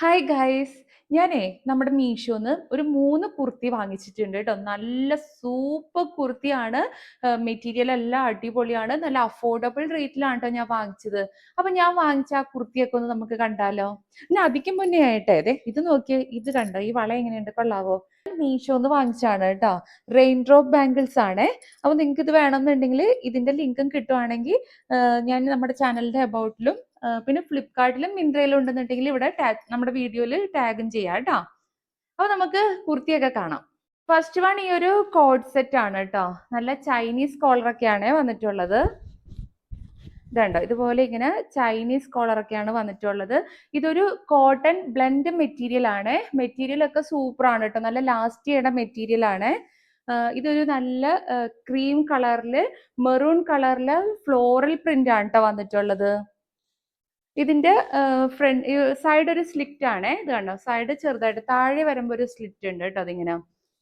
Hi guys ഞാനേ നമ്മുടെ മീഷോന്ന് ഒരു മൂന്ന് കുർത്തി വാങ്ങിച്ചിട്ടുണ്ട് കേട്ടോ നല്ല സൂപ്പർ കുർത്തിയാണ്. മെറ്റീരിയൽ എല്ലാം അടിപൊളിയാണ്. നല്ല അഫോർഡബിൾ റേറ്റിലാണ് കേട്ടോ ഞാൻ വാങ്ങിച്ചത്. അപ്പൊ ഞാൻ വാങ്ങിച്ച ആ കുർത്തിയൊക്കെ ഒന്ന് നമുക്ക് കണ്ടാലോ? ഞാൻ അധികം മുന്നേ ആയിട്ടേ. അതെ ഇത് നോക്കിയേ. ഇത് കണ്ടോ? ഈ വള എങ്ങനെയുണ്ട് കൊള്ളാവോ? മീഷോന്ന് വാങ്ങിച്ചാണ് കേട്ടോ റെയിൻ ഡ്രോപ്പ് ബാംഗിൾസ് ആണ്. അപ്പൊ നിങ്ങൾക്ക് ഇത് വേണമെന്നുണ്ടെങ്കിൽ ഇതിന്റെ ലിങ്കും കിട്ടുവാണെങ്കിൽ ഞാൻ നമ്മുടെ ചാനലിന്റെ അബൌട്ടിലും പിന്നെ ഫ്ലിപ്കാർട്ടിലും മിന്ത്രയിലും ഉണ്ടെന്നുണ്ടെങ്കിൽ ഇവിടെ ടാഗ് നമ്മുടെ വീഡിയോയിൽ ടാഗും ചെയ്യാം കേട്ടോ. അപ്പൊ നമുക്ക് കുർത്തിയൊക്കെ കാണാം. ഫസ്റ്റ് വൺ ഈ ഒരു കോഡ് സെറ്റ് ആണ് കേട്ടോ. നല്ല ചൈനീസ് കോളറൊക്കെയാണ് വന്നിട്ടുള്ളത്. ഇതുണ്ടോ? ഇതുപോലെ ഇങ്ങനെ ചൈനീസ് കോളറൊക്കെയാണ് വന്നിട്ടുള്ളത്. ഇതൊരു കോട്ടൺ ബ്ലെൻഡ് മെറ്റീരിയൽ ആണ്. മെറ്റീരിയൽ ഒക്കെ സൂപ്പർ ആണ് കേട്ടോ. നല്ല ലാസ്റ്റ് ചെയ്യേണ്ട മെറ്റീരിയൽ ആണ്. ഇതൊരു നല്ല ക്രീം കളറിൽ മെറൂൺ കളറിൽ ഫ്ലോറൽ പ്രിന്റ് ആണ് കേട്ടോ വന്നിട്ടുള്ളത്. ഇതിന്റെ ഫ്രണ്ട് സൈഡ് ഒരു സ്ലിറ്റ് ആണ്. ഇത് കണ്ടോ? സൈഡ് ചെറുതായിട്ട് താഴെ വരുമ്പോൾ ഒരു സ്ലിറ്റ് ഉണ്ട് കേട്ടോ അതിങ്ങനെ.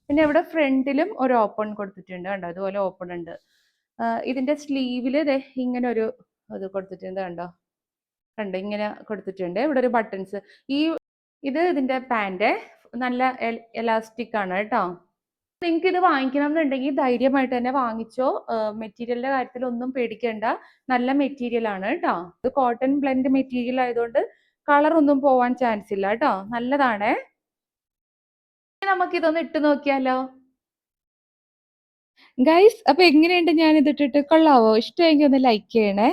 പിന്നെ ഇവിടെ ഫ്രണ്ടിലും ഒരു ഓപ്പൺ കൊടുത്തിട്ടുണ്ട് കണ്ടോ? അതുപോലെ ഓപ്പൺ ഉണ്ട്. ഇതിന്റെ സ്ലീവിൽ ഇങ്ങനെ ഒരു ഇത് കൊടുത്തിട്ടുണ്ട് കണ്ടോ? കണ്ടോ? ഇങ്ങനെ കൊടുത്തിട്ടുണ്ട്. ഇവിടെ ഒരു ബട്ടൺസ് ഈ ഇത് ഇതിന്റെ പാന്റ് നല്ല എലാസ്റ്റിക് ആണ് കേട്ടോ. നിങ്ങൾക്ക് ഇത് വാങ്ങിക്കണം എന്നുണ്ടെങ്കിൽ ധൈര്യമായിട്ട് തന്നെ വാങ്ങിച്ചോ. മെറ്റീരിയലിന്റെ കാര്യത്തിൽ ഒന്നും പേടിക്കേണ്ട. നല്ല മെറ്റീരിയൽ ആണ് കേട്ടോ ഇത് കോട്ടൺ ബ്ലെൻഡ് മെറ്റീരിയൽ ആയതുകൊണ്ട് കളർ ഒന്നും പോവാൻ ചാൻസ് ഇല്ല കേട്ടോ നല്ലതാണേ. നമുക്ക് ഇതൊന്ന് ഇട്ട് നോക്കിയാലോ? ഗൈസ് അപ്പൊ എങ്ങനെയുണ്ട് ഞാൻ ഇത് ഇട്ടിട്ട്? കൊള്ളാവോ? ഇഷ്ടമെങ്കിൽ ഒന്ന് ലൈക്ക് ചെയ്യണേ.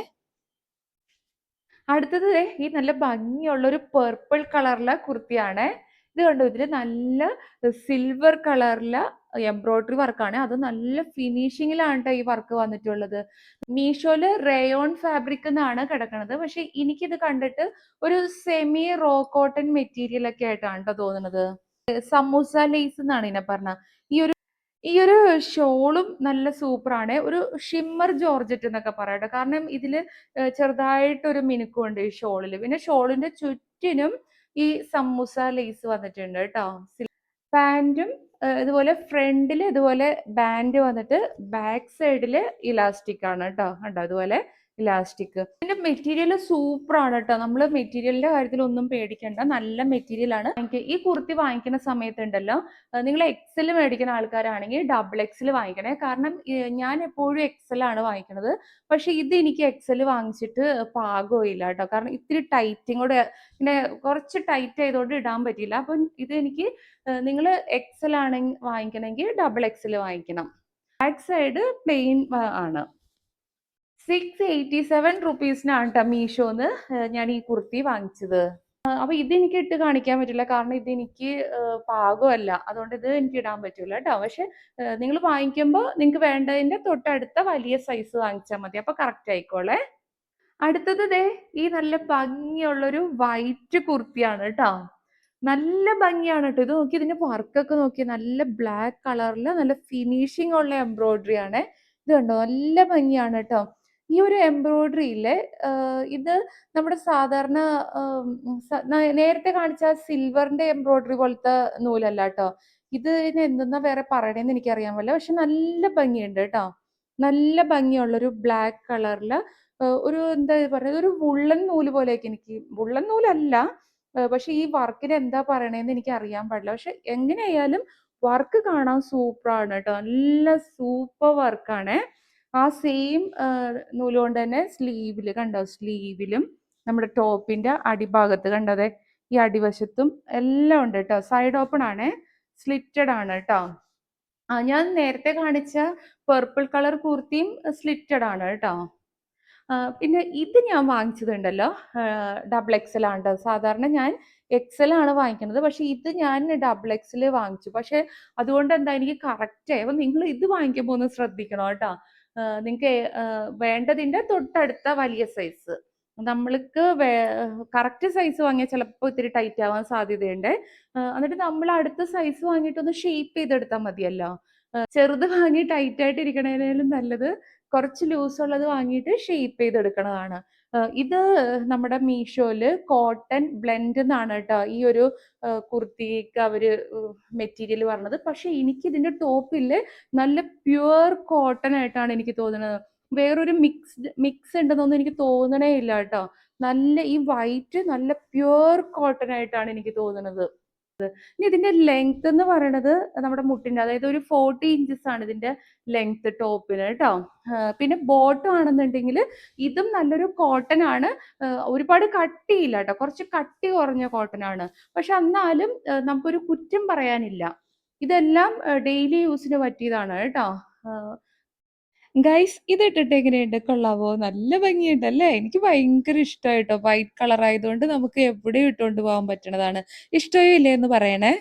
അടുത്തത് ഈ നല്ല ഭംഗിയുള്ള ഒരു പേർപ്പിൾ കളറിലെ കുർത്തിയാണ്. ഇത് കണ്ടു? ഇതിൽ നല്ല സിൽവർ കളറിലെ എംബ്രോയിഡറി വർക്കാണ്. അത് നല്ല ഫിനിഷിങ്ങിലാണ് ഈ വർക്ക് വന്നിട്ടുള്ളത്. മീഷോയിൽ റേയോൺ ഫാബ്രിക് എന്നാണ് കിടക്കുന്നത് പക്ഷെ എനിക്കിത് കണ്ടിട്ട് ഒരു സെമി റോ കോട്ടൺ മെറ്റീരിയൽ ഒക്കെ ആയിട്ടാണ് കേട്ടോ തോന്നുന്നത് സമൂസ ലേസ് എന്നാണ് ഇതിനെ പറഞ്ഞ. ഈ ഒരു ഈ ഒരു ഷോളും നല്ല സൂപ്പറാണ്. ഒരു ഷിമ്മർ ജോർജറ്റ് എന്നൊക്കെ പറയട്ടെ കാരണം ഇതിൽ ചെറുതായിട്ടൊരു മിനുക്കുണ്ട് ഈ ഷോളിൽ പിന്നെ ഷോളിന്റെ ചുറ്റിനും ഈ സമൂസ ലേസ് വന്നിട്ടുണ്ട് കേട്ടോ പാന്റും ഇതുപോലെ ഫ്രണ്ടിൽ ഇതുപോലെ ബാൻഡ് വന്നിട്ട് ബാക്ക് സൈഡിൽ ഇലാസ്റ്റിക് ആണ് കേട്ടോ. കണ്ടോ? അതുപോലെ ഇലാസ്റ്റിക്. ഇതിന്റെ മെറ്റീരിയൽ സൂപ്പർ ആണ് കേട്ടോ നമ്മൾ മെറ്റീരിയലിന്റെ കാര്യത്തിൽ ഒന്നും പേടിക്കേണ്ട. നല്ല മെറ്റീരിയൽ ആണ്. എനിക്ക് ഈ കുർത്തി വാങ്ങിക്കുന്ന സമയത്തുണ്ടല്ലോ നിങ്ങൾ എക്സൽ മേടിക്കുന്ന ആൾക്കാരാണെങ്കിൽ ഡബിൾ എക്സൽ വാങ്ങിക്കണേ. കാരണം ഞാൻ എപ്പോഴും എക്സൽ ആണ് വാങ്ങിക്കുന്നത് പക്ഷെ ഇത് എനിക്ക് എക്സൽ വാങ്ങിച്ചിട്ട് പാകമില്ല കേട്ടോ കാരണം ഇത്തിരി ടൈറ്റിങ് കൂടെ പിന്നെ കുറച്ച് ടൈറ്റ് ആയതുകൊണ്ട് ഇടാൻ പറ്റിയില്ല. അപ്പം ഇത് എനിക്ക് നിങ്ങൾ എക്സൽ ആണെങ്കിൽ വാങ്ങിക്കണമെങ്കിൽ ഡബിൾ എക്സൽ വാങ്ങിക്കണം. ബാക്ക് സൈഡ് പ്ലെയിൻ ആണ്. സിക്സ് എയ്റ്റി സെവൻ റുപ്പീസിനാണ് കേട്ടോ മീഷോന്ന് ഞാൻ ഈ കുർത്തി വാങ്ങിച്ചത്. അപ്പൊ ഇത് എനിക്ക് ഇട്ട് കാണിക്കാൻ പറ്റില്ല. കാരണം ഇതെനിക്ക് പാകമല്ല. അതുകൊണ്ട് ഇത് എനിക്ക് ഇടാൻ പറ്റില്ല കേട്ടോ പക്ഷെ നിങ്ങൾ വാങ്ങിക്കുമ്പോൾ നിങ്ങൾക്ക് വേണ്ടതിന്റെ തൊട്ടടുത്ത വലിയ സൈസ് വാങ്ങിച്ചാൽ മതി. അപ്പൊ കറക്റ്റ് ആയിക്കോളെ. അടുത്തത് ദേ ഈ നല്ല ഭംഗിയുള്ളൊരു വൈറ്റ് കുർത്തിയാണ് കേട്ടോ നല്ല ഭംഗിയാണ് കേട്ടോ ഇത് നോക്കി ഇതിന്റെ വർക്കൊക്കെ നോക്കി നല്ല ബ്ലാക്ക് കളറിൽ നല്ല ഫിനിഷിംഗ് ഉള്ള എംബ്രോയിഡറി ആണ്. ഇത് കണ്ടോ? നല്ല ഭംഗിയാണ് കേട്ടോ ഈ ഒരു എംബ്രോയിഡറിയിൽ ഇത് നമ്മുടെ സാധാരണ നേരത്തെ കാണിച്ച സിൽവറിന്റെ എംബ്രോയിഡറി പോലത്തെ നൂലല്ല കേട്ടോ ഇതിന് എന്തെന്നാ വേറെ പറയണേന്ന് എനിക്കറിയാൻ പറ്റില്ല. പക്ഷെ നല്ല ഭംഗിയുണ്ട് കേട്ടോ നല്ല ഭംഗിയുള്ള ഒരു ബ്ലാക്ക് കളറിൽ ഒരു എന്താ പറയുക ഒരു വുള്ളൻ നൂൽ പോലെയൊക്കെ എനിക്ക് വുള്ളൻ നൂലല്ല പക്ഷെ ഈ വർക്കിന് എന്താ പറയണേന്ന് എനിക്ക് അറിയാൻ പാടില്ല പക്ഷെ എങ്ങനെയായാലും വർക്ക് കാണാൻ സൂപ്പറാണ് കേട്ടോ നല്ല സൂപ്പർ വർക്കാണ് ആ സെയിം നൂലുകൊണ്ട് തന്നെ സ്ലീവിൽ കണ്ടോ? സ്ലീവിലും നമ്മുടെ ടോപ്പിന്റെ അടിഭാഗത്ത് കണ്ടതേ ഈ അടിവശത്തും എല്ലാം ഉണ്ട് കേട്ടോ സൈഡ് ഓപ്പൺ ആണ് സ്ലിറ്റഡ് ആണ് കേട്ടോ ആ ഞാൻ നേരത്തെ കാണിച്ച പർപ്പിൾ കളർ കുർത്തിയും സ്ലിറ്റഡ് ആണ് കേട്ടോ പിന്നെ ഇത് ഞാൻ വാങ്ങിച്ചതുണ്ടല്ലോ ഡബിൾ എക്സൽ ആണ് കേട്ടോ സാധാരണ ഞാൻ എക്സൽ ആണ് വാങ്ങിക്കുന്നത്. പക്ഷെ ഇത് ഞാൻ ഡബിൾ എക്സൽ വാങ്ങിച്ചു. പക്ഷെ അതുകൊണ്ട് എന്താ എനിക്ക് കറക്റ്റ് ആയി? നിങ്ങൾ ഇത് വാങ്ങിക്കുമ്പോൾ ഒന്ന് ശ്രദ്ധിക്കണം കേട്ടോ നിങ്ങൾക്ക് വേണ്ടതിന്റെ തൊട്ടടുത്ത വലിയ സൈസ് നമ്മൾക്ക് കറക്റ്റ് സൈസ് വാങ്ങിയാൽ ചിലപ്പോൾ ഇത്തിരി ടൈറ്റ് ആവാൻ സാധ്യതയുണ്ട്. എന്നിട്ട് നമ്മൾ അടുത്ത സൈസ് വാങ്ങിയിട്ടൊന്ന് ഷേപ്പ് ചെയ്തെടുത്താൽ മതിയല്ലോ. ചെറുത് വാങ്ങി ടൈറ്റ് ആയിട്ട് ഇരിക്കണേലും നല്ലത് കുറച്ച് ലൂസ് ഉള്ളത് വാങ്ങിയിട്ട് ഷേപ്പ് ചെയ്തെടുക്കണതാണ്. ഇത് നമ്മുടെ മീഷോയിൽ കോട്ടൺ ബ്ലെൻഡ് എന്നാണ് കേട്ടോ ഈ ഒരു കുർത്തിക്ക് അവർ മെറ്റീരിയൽ പറഞ്ഞത്. പക്ഷെ എനിക്ക് ഇതിന്റെ ടോപ്പിൽ നല്ല പ്യുവർ കോട്ടൺ ആയിട്ടാണ് എനിക്ക് തോന്നുന്നത്. വേറൊരു മിക്സ്ഡ് മിക്സ് ഉണ്ടെന്നൊന്നും എനിക്ക് തോന്നണേ ഇല്ല കേട്ടോ. നല്ല ഈ വൈറ്റ് നല്ല പ്യുവർ കോട്ടൺ ആയിട്ടാണ് എനിക്ക് തോന്നുന്നത് ഇനി ഇതിന്റെ ലെങ്ത് എന്ന് പറയണത് നമ്മുടെ മുട്ടിന്റെ അതായത് ഒരു ഫോർട്ടി ഇഞ്ചസ് ആണ് ഇതിന്റെ ലെങ്ത് ടോപ്പിന് കേട്ടോ. പിന്നെ ബോട്ടം ആണെന്നുണ്ടെങ്കിൽ ഇതും നല്ലൊരു കോട്ടൺ ആണ്. ഒരുപാട് കട്ടിയില്ല കേട്ടോ. കുറച്ച് കട്ടി കുറഞ്ഞ കോട്ടൺ ആണ്. പക്ഷെ എന്നാലും നമുക്കൊരു കുറ്റം പറയാനില്ല. ഇതെല്ലാം ഡെയിലി യൂസിന് പറ്റിയതാണ് കേട്ടോ. ഗൈസ് ഇത് ഇട്ടിട്ട് എങ്ങനെയുണ്ട്? കൊള്ളാവോ? നല്ല ഭംഗിയുണ്ട് അല്ലേ? എനിക്ക് ഭയങ്കര ഇഷ്ടമായിട്ടോ വൈറ്റ് കളർ ആയതുകൊണ്ട് നമുക്ക് എവിടെയും ഇട്ടുകൊണ്ട് പോകാൻ പറ്റണതാണ്. ഇഷ്ടമോ ഇല്ലേ എന്ന് പറയണേ.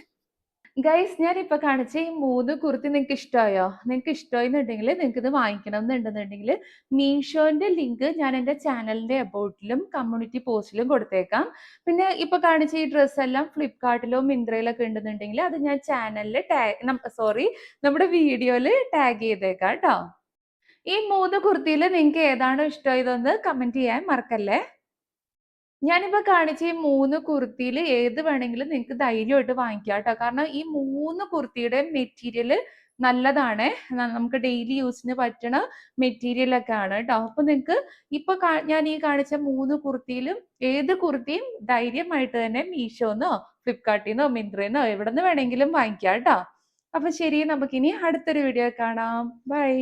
ഗൈസ് ഞാൻ ഇപ്പൊ കാണിച്ച ഈ മൂന്ന് കുർത്തി നിങ്ങൾക്ക് ഇഷ്ടമായോ നിങ്ങൾക്ക് ഇഷ്ടമായെന്നുണ്ടെങ്കിൽ നിങ്ങൾക്ക് ഇത് വാങ്ങിക്കണം എന്നുണ്ടെന്നുണ്ടെങ്കിൽ മീഷോന്റെ ലിങ്ക് ഞാൻ എന്റെ ചാനലിന്റെ അബൌട്ടിലും കമ്മ്യൂണിറ്റി പോസ്റ്റിലും കൊടുത്തേക്കാം. പിന്നെ ഇപ്പൊ കാണിച്ച ഈ ഡ്രസ്സ് എല്ലാം ഫ്ലിപ്കാർട്ടിലോ മിന്ത്രയിലൊക്കെ ഉണ്ടെന്നുണ്ടെങ്കിൽ അത് ഞാൻ ചാനലിൽ ടാഗ് സോറി നമ്മുടെ വീഡിയോയിൽ ടാഗ് ചെയ്തേക്കാം കേട്ടോ. ഈ മൂന്ന് കുർത്തിയിൽ നിങ്ങൾക്ക് ഏതാണോ ഇഷ്ടമായതെന്ന് കമന്റ് ചെയ്യാൻ മറക്കല്ലേ? ഞാനിപ്പോ കാണിച്ച ഈ മൂന്ന് കുർത്തിയിൽ ഏത് വേണമെങ്കിലും നിങ്ങൾക്ക് ധൈര്യമായിട്ട് വാങ്ങിക്കാം കേട്ടോ. കാരണം ഈ മൂന്ന് കുർത്തിയുടെ മെറ്റീരിയൽ നല്ലതാണ്. നമുക്ക് ഡെയിലി യൂസിന് പറ്റണ മെറ്റീരിയൽ ഒക്കെ ആണ് കേട്ടോ. അപ്പൊ നിങ്ങൾക്ക് ഇപ്പൊ ഞാൻ ഈ കാണിച്ച മൂന്ന് കുർത്തിയിലും ഏത് കുർത്തിയും ധൈര്യമായിട്ട് തന്നെ മീഷോന്നോ ഫ്ലിപ്കാർട്ടിന്നോ മിന്ത്രന്നോ എവിടെ നിന്ന് വേണമെങ്കിലും വാങ്ങിക്കാം കേട്ടോ. അപ്പൊ ശരി നമുക്കിനി അടുത്തൊരു വീഡിയോ കാണാം. ബൈ